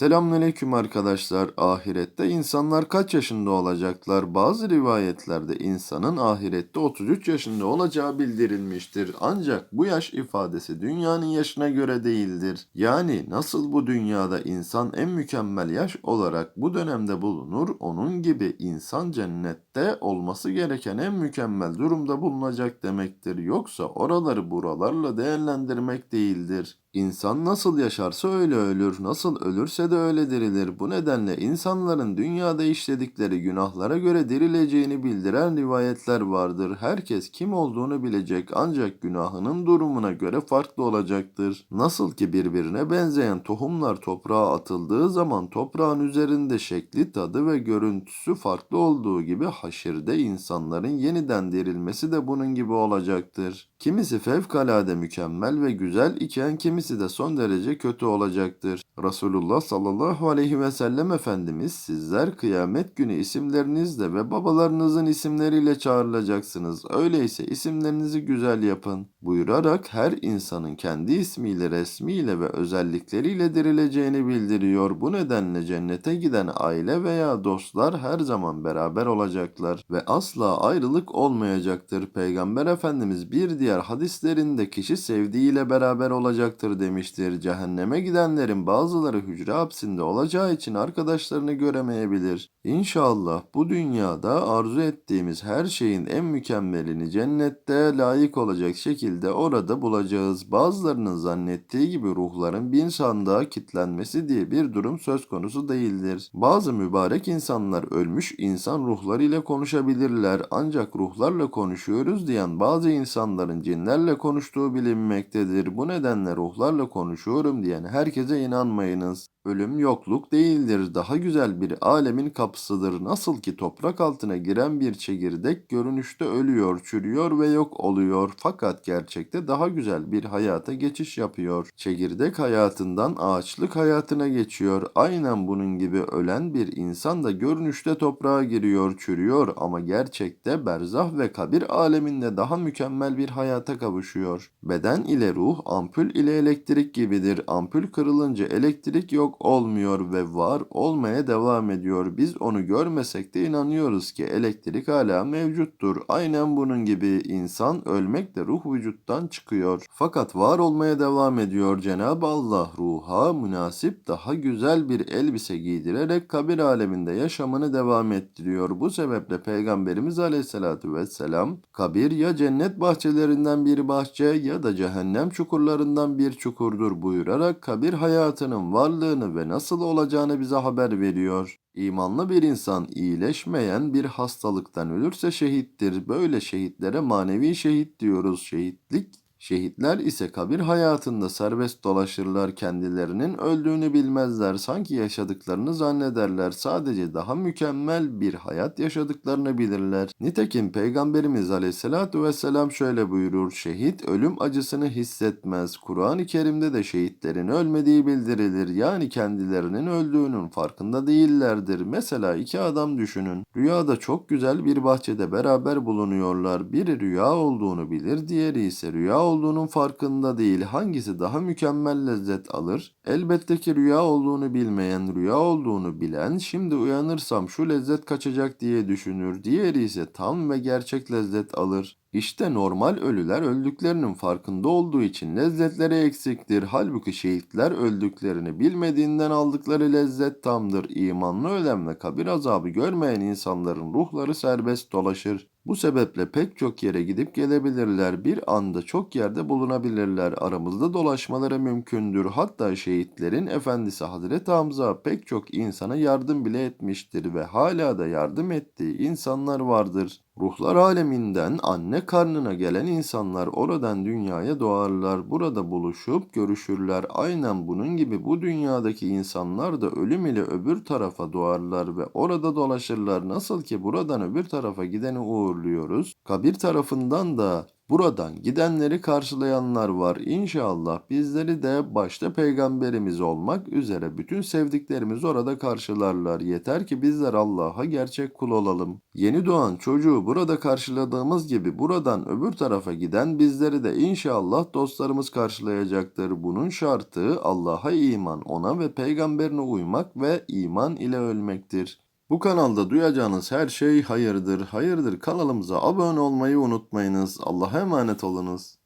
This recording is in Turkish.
Selamünaleyküm arkadaşlar. Ahirette insanlar kaç yaşında olacaklar? Bazı rivayetlerde insanın ahirette 33 yaşında olacağı bildirilmiştir. Ancak bu yaş ifadesi dünyanın yaşına göre değildir. Yani nasıl bu dünyada insan en mükemmel yaş olarak bu dönemde bulunur, onun gibi insan cennette olması gereken en mükemmel durumda bulunacak demektir. Yoksa oraları buralarla değerlendirmek değildir. İnsan nasıl yaşarsa öyle ölür, nasıl ölürse de öyle dirilir. Bu nedenle insanların dünyada işledikleri günahlara göre dirileceğini bildiren rivayetler vardır. Herkes kim olduğunu bilecek ancak günahının durumuna göre farklı olacaktır. Nasıl ki birbirine benzeyen tohumlar toprağa atıldığı zaman toprağın üzerinde şekli, tadı ve görüntüsü farklı olduğu gibi haşirde insanların yeniden dirilmesi de bunun gibi olacaktır. Kimisi fevkalade mükemmel ve güzel iken kimisi de son derece kötü olacaktır. Resulullah sallallahu aleyhi ve sellem Efendimiz sizler kıyamet günü isimlerinizle ve babalarınızın isimleriyle çağrılacaksınız. Öyleyse isimlerinizi güzel yapın. Buyurarak her insanın kendi ismiyle, resmiyle ve özellikleriyle dirileceğini bildiriyor. Bu nedenle cennete giden aile veya dostlar her zaman beraber olacaklar ve asla ayrılık olmayacaktır. Peygamber Efendimiz bir diğer hadislerinde kişi sevdiğiyle beraber olacaktır demiştir. Cehenneme gidenlerin bazıları hücre hapsinde olacağı için arkadaşlarını göremeyebilir. İnşallah bu dünyada arzu ettiğimiz her şeyin en mükemmelini cennette layık olacak şekilde orada bulacağız. Bazılarının zannettiği gibi ruhların bin sandığa kitlenmesi diye bir durum söz konusu değildir. Bazı mübarek insanlar ölmüş insan ruhlarıyla konuşabilirler ancak ruhlarla konuşuyoruz diyen bazı insanların cinlerle konuştuğu bilinmektedir. Bu nedenle ruhlarla konuşuyorum diyen herkese Maynans Ölüm yokluk değildir. Daha güzel bir alemin kapısıdır. Nasıl ki toprak altına giren bir çekirdek görünüşte ölüyor, çürüyor ve yok oluyor. Fakat gerçekte daha güzel bir hayata geçiş yapıyor. Çekirdek hayatından ağaçlık hayatına geçiyor. Aynen bunun gibi ölen bir insan da görünüşte toprağa giriyor, çürüyor ama gerçekte berzah ve kabir aleminde daha mükemmel bir hayata kavuşuyor. Beden ile ruh ampul ile elektrik gibidir. Ampul kırılınca elektrik yok olmuyor ve var olmaya devam ediyor. Biz onu görmesek de inanıyoruz ki elektrik hala mevcuttur. Aynen bunun gibi insan ölmekle ruh vücuttan çıkıyor. Fakat var olmaya devam ediyor. Cenab-ı Allah ruha münasip daha güzel bir elbise giydirerek kabir aleminde yaşamını devam ettiriyor. Bu sebeple Peygamberimiz Aleyhisselatü Vesselam kabir ya cennet bahçelerinden bir bahçe ya da cehennem çukurlarından bir çukurdur buyurarak kabir hayatının varlığını ve nasıl olacağını bize haber veriyor. İmanlı bir insan iyileşmeyen bir hastalıktan ölürse şehittir. Böyle şehitlere manevi şehit diyoruz. Şehitlik Şehitler ise kabir hayatında serbest dolaşırlar, kendilerinin öldüğünü bilmezler, sanki yaşadıklarını zannederler, sadece daha mükemmel bir hayat yaşadıklarını bilirler. Nitekim Peygamberimiz aleyhissalatu vesselam şöyle buyurur, şehit ölüm acısını hissetmez. Kur'an-ı Kerim'de de şehitlerin ölmediği bildirilir, yani kendilerinin öldüğünün farkında değillerdir. Mesela iki adam düşünün, rüyada çok güzel bir bahçede beraber bulunuyorlar, biri rüya olduğunu bilir, diğeri ise rüya olduğunun farkında değil. Hangisi daha mükemmel lezzet alır? Elbette ki rüya olduğunu bilmeyen, rüya olduğunu bilen, şimdi uyanırsam şu lezzet kaçacak diye düşünür. Diğeri ise tam ve gerçek lezzet alır. İşte normal ölüler öldüklerinin farkında olduğu için lezzetleri eksiktir. Halbuki şehitler öldüklerini bilmediğinden aldıkları lezzet tamdır. İmanlı ölen ve kabir azabı görmeyen insanların ruhları serbest dolaşır. Bu sebeple pek çok yere gidip gelebilirler. Bir anda çok yerde bulunabilirler. Aramızda dolaşmaları mümkündür. Hatta şehitlerin efendisi Hazreti Hamza pek çok insana yardım bile etmiştir ve hala da yardım ettiği insanlar vardır. Ruhlar aleminden anne karnına gelen insanlar oradan dünyaya doğarlar. Burada buluşup görüşürler. Aynen bunun gibi bu dünyadaki insanlar da ölüm ile öbür tarafa doğarlar ve orada dolaşırlar. Nasıl ki buradan öbür tarafa gideni uğurluyoruz. Kabir tarafından da Buradan gidenleri karşılayanlar var. İnşallah bizleri de başta peygamberimiz olmak üzere bütün sevdiklerimiz orada karşılarlar. Yeter ki bizler Allah'a gerçek kul olalım. Yeni doğan çocuğu burada karşıladığımız gibi buradan öbür tarafa giden bizleri de inşallah dostlarımız karşılayacaktır. Bunun şartı Allah'a iman, ona ve peygamberine uymak ve iman ile ölmektir. Bu kanalda duyacağınız her şey hayırdır. Hayırdır kanalımıza abone olmayı unutmayınız. Allah'a emanet olunuz.